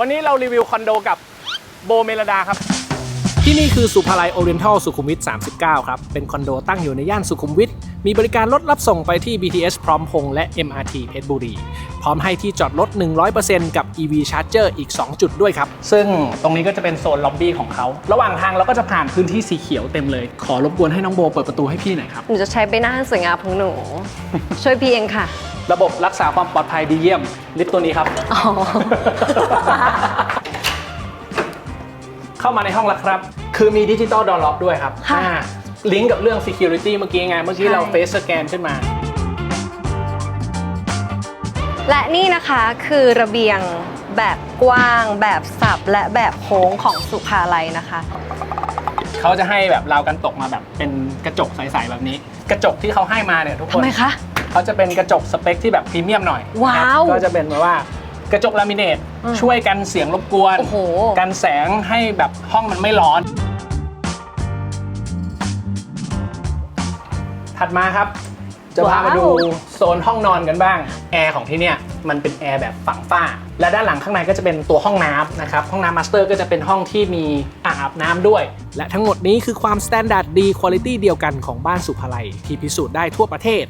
วันนี้เรารีวิวคอนโดกับโบเมลดาครับ ที่นี่คือสุภาลัยโอเรียนทัลสุขุมวิท 39 ครับ เป็นคอนโดตั้งอยู่ในย่านสุขุมวิท มีบริการรถรับส่งไปที่ BTS พร้อมพงษ์และ MRT เพชรบุรี พร้อมให้ที่จอดรถ 100%กับ EV Charger อีก 2 จุดด้วยครับ ซึ่งตรงนี้ก็จะเป็นโซนล็อบบี้ของเขา ระหว่างทางเราก็จะผ่านพื้นที่สีเขียวเต็มเลย ขอรบกวนให้น้องโบเปิดประตูให้พี่หน่อยครับ หนูจะใช้ใบหน้าสวยงามของหนู ช่วยพี่เองค่ะ ระบบรักษาความปลอดภัยดีเยี่ยม ลิฟต์ตัวนี้ครับ อ๋อ เข้ามาในห้องแล้วครับ คือมีดิจิตอลดอ r ล็อกด้วยครับค่ะอ่าลิงก์กับเรื่อง Security เมื่อกี้ไง เมื่อกี้ใช่เราเฟซสแกนขึ้นมา และนี่นะคะคือระเบียงแบบกว้าง แบบสับและแบบโค้งของสุภาลัยนะคะ เขาจะให้แบบราวกันตกมาแบบเป็นกระจกใสๆแบบนี้ กระจกที่เขาให้มาเนี่ยทุกคทำน ไมคะ เขาจะเป็นกระจกสเปคที่แบบพรีเมียมหน่อยว้าวนะก็จะเป็นแบบว่ากระจกลามิเนตอืมช่วยกันเสียงรบกวน โอ้โห กันแสงให้แบบห้องมันไม่ร้อน ถัดมาครับ จะพามาดูว้าวโซนห้องนอนกันบ้าง แอร์ของที่เนี่ยมันเป็นแอร์แบบฝังฝ้า และด้านหลังข้างในก็จะเป็นตัวห้องน้ำนะครับ ห้องน้ำมาสเตอร์ก็จะเป็นห้องที่มีอ่างอาบน้ำด้วย และทั้งหมดนี้คือความสแตนดาร์ดดีคุณภาพเดียวกันของบ้านสุภาลัย ที่พิสูจน์ได้ทั่วประเทศ